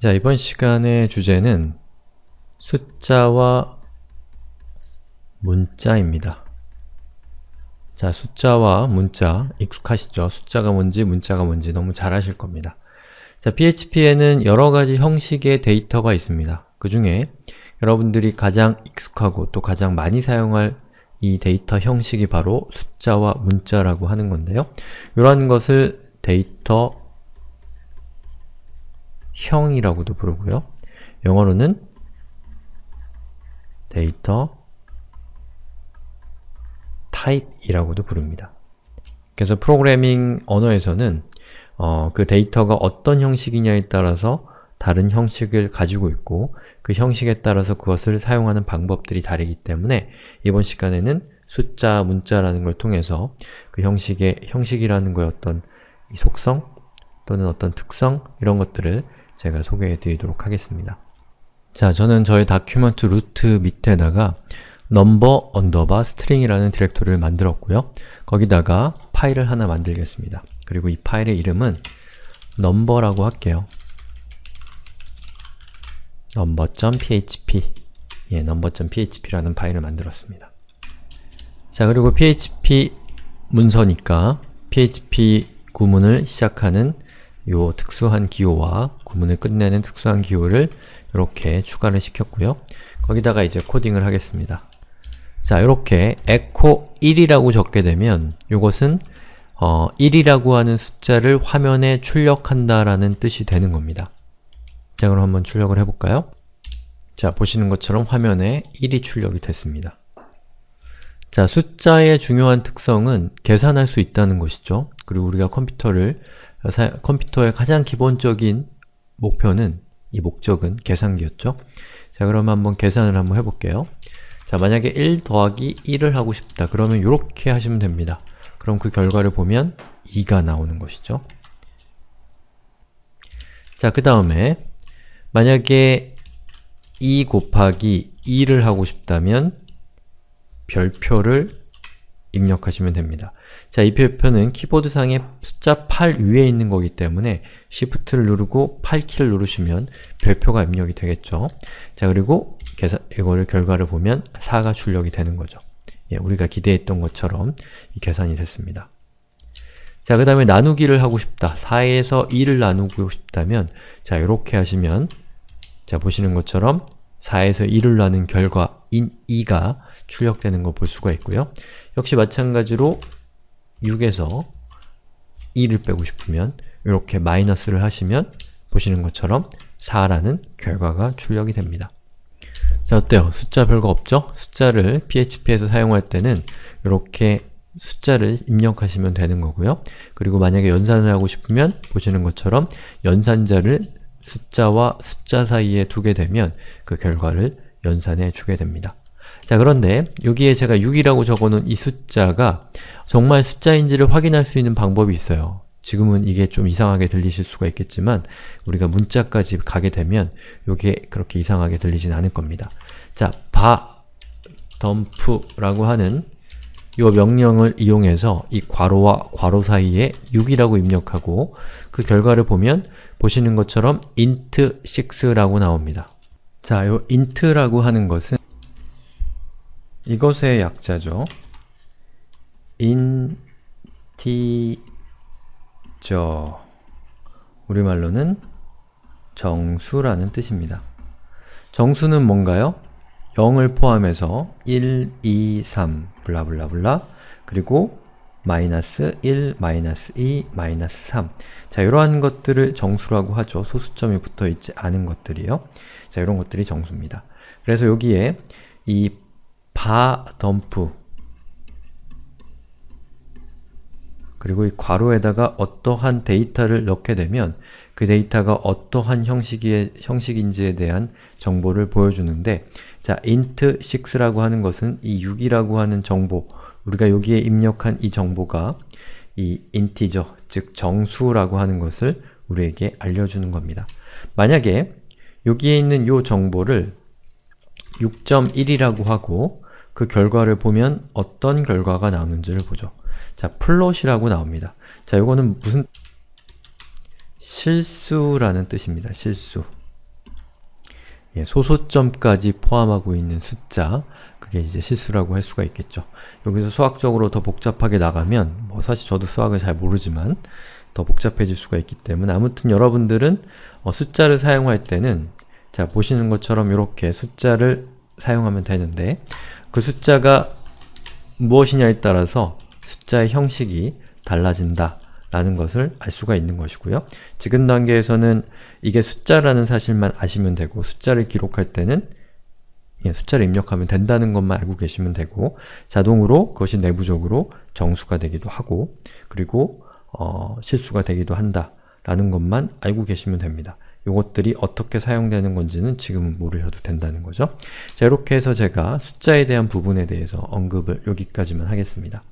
자, 이번 시간의 주제는 숫자와 문자입니다. 자, 숫자와 문자 익숙하시죠? 숫자가 뭔지 문자가 뭔지 너무 잘 아실 겁니다. 자, PHP에는 여러 가지 형식의 데이터가 있습니다. 그 중에 여러분들이 가장 익숙하고 또 가장 많이 사용할 이 데이터 형식이 바로 숫자와 문자라고 하는 건데요. 이러한 것을 데이터 형이라고도 부르고요. 영어로는 데이터 타입이라고도 부릅니다. 그래서 프로그래밍 언어에서는 어, 그 데이터가 어떤 형식이냐에 따라서 다른 형식을 가지고 있고 그 형식에 따라서 그것을 사용하는 방법들이 다르기 때문에 이번 시간에는 숫자, 문자라는 걸 통해서 그 형식의 형식이라는 거의 어떤 이 속성 또는 어떤 특성 이런 것들을 제가 소개해 드리도록 하겠습니다. 자, 저는 저의 다큐먼트 루트 밑에다가 number 언더바 string이라는 디렉토리를 만들었고요. 거기다가 파일을 하나 만들겠습니다. 그리고 이 파일의 이름은 number라고 할게요. number.php 예, number.php라는 파일을 만들었습니다. 자, 그리고 php 문서니까 php 구문을 시작하는 요 특수한 기호와 구문을 끝내는 특수한 기호를 이렇게 추가를 시켰고요. 거기다가 이제 코딩을 하겠습니다. 자, 이렇게 echo 1이라고 적게 되면 이것은 어, 1이라고 하는 숫자를 화면에 출력한다라는 뜻이 되는 겁니다. 자, 그럼 한번 출력을 해볼까요? 자, 보시는 것처럼 화면에 1이 출력이 됐습니다. 자, 숫자의 중요한 특성은 계산할 수 있다는 것이죠. 그리고 우리가 컴퓨터를 사, 컴퓨터의 가장 기본적인 목표는 이 목적은 계산기였죠. 자, 그럼 한번 계산을 한번 해볼게요. 자, 만약에 1 더하기 1을 하고 싶다. 그러면 이렇게 하시면 됩니다. 그럼 그 결과를 보면 2가 나오는 것이죠. 자, 그 다음에 만약에 2 곱하기 2를 하고 싶다면 별표를 입력하시면 됩니다. 자, 이 별표는 키보드상에 숫자 8 위에 있는 거기 때문에 Shift를 누르고 8키를 누르시면 별표가 입력이 되겠죠. 자, 그리고 계산, 이거를 결과를 보면 4가 출력이 되는 거죠. 예, 우리가 기대했던 것처럼 이 계산이 됐습니다. 자, 그 다음에 나누기를 하고 싶다. 4에서 2를 나누고 싶다면 자, 이렇게 하시면 자, 보시는 것처럼 4에서 2를 나눈 결과 인 2가 출력되는 걸볼 수가 있고요. 역시 마찬가지로 6에서 2를 빼고 싶으면 이렇게 마이너스를 하시면 보시는 것처럼 4라는 결과가 출력이 됩니다. 자, 어때요? 숫자 별거 없죠? 숫자를 PHP에서 사용할 때는 이렇게 숫자를 입력하시면 되는 거고요. 그리고 만약에 연산을 하고 싶으면 보시는 것처럼 연산자를 숫자와 숫자 사이에 두게 되면 그 결과를 연산해 주게 됩니다. 자 그런데 여기에 제가 6이라고 적어놓은 이 숫자가 정말 숫자인지를 확인할 수 있는 방법이 있어요. 지금은 이게 좀 이상하게 들리실 수가 있겠지만 우리가 문자까지 가게 되면 이게 그렇게 이상하게 들리진 않을 겁니다. 자, 바 덤프라고 하는 이 명령을 이용해서 이 괄호와 괄호 사이에 6이라고 입력하고 그 결과를 보면 보시는 것처럼 int 6라고 나옵니다. 자, 이 int라고 하는 것은 이것의 약자죠. 인티저 우리말로는 정수라는 뜻입니다. 정수는 뭔가요? 0을 포함해서 1, 2, 3 블라블라블라 그리고 마이너스 1, 마이너스 2, 마이너스 3 자, 이러한 것들을 정수라고 하죠. 소수점이 붙어 있지 않은 것들이요. 자, 이런 것들이 정수입니다. 그래서 여기에 이 바 덤프 그리고 이 괄호에다가 어떠한 데이터를 넣게 되면 그 데이터가 어떠한 형식의, 형식인지에 대한 정보를 보여주는데 자, int 6라고 하는 것은 이 6이라고 하는 정보 우리가 여기에 입력한 이 정보가 이 integer, 즉 정수라고 하는 것을 우리에게 알려주는 겁니다. 만약에 여기에 있는 이 정보를 6.1이라고 하고 그 결과를 보면 어떤 결과가 나오는지를 보죠. 자, 플롯이라고 나옵니다. 자, 이거는 무슨 실수라는 뜻입니다. 실수. 예, 소소점까지 포함하고 있는 숫자 그게 이제 실수라고 할 수가 있겠죠. 여기서 수학적으로 더 복잡하게 나가면 뭐 사실 저도 수학을 잘 모르지만 더 복잡해질 수가 있기 때문에 아무튼 여러분들은 어, 숫자를 사용할 때는 자 보시는 것처럼 이렇게 숫자를 사용하면 되는데 그 숫자가 무엇이냐에 따라서 숫자의 형식이 달라진다 라는 것을 알 수가 있는 것이고요. 지금 단계에서는 이게 숫자라는 사실만 아시면 되고 숫자를 기록할 때는 예, 숫자를 입력하면 된다는 것만 알고 계시면 되고 자동으로 그것이 내부적으로 정수가 되기도 하고 그리고 어, 실수가 되기도 한다 라는 것만 알고 계시면 됩니다. 요것들이 어떻게 사용되는 건지는 지금은 모르셔도 된다는 거죠. 자, 이렇게 해서 제가 숫자에 대한 부분에 대해서 언급을 여기까지만 하겠습니다.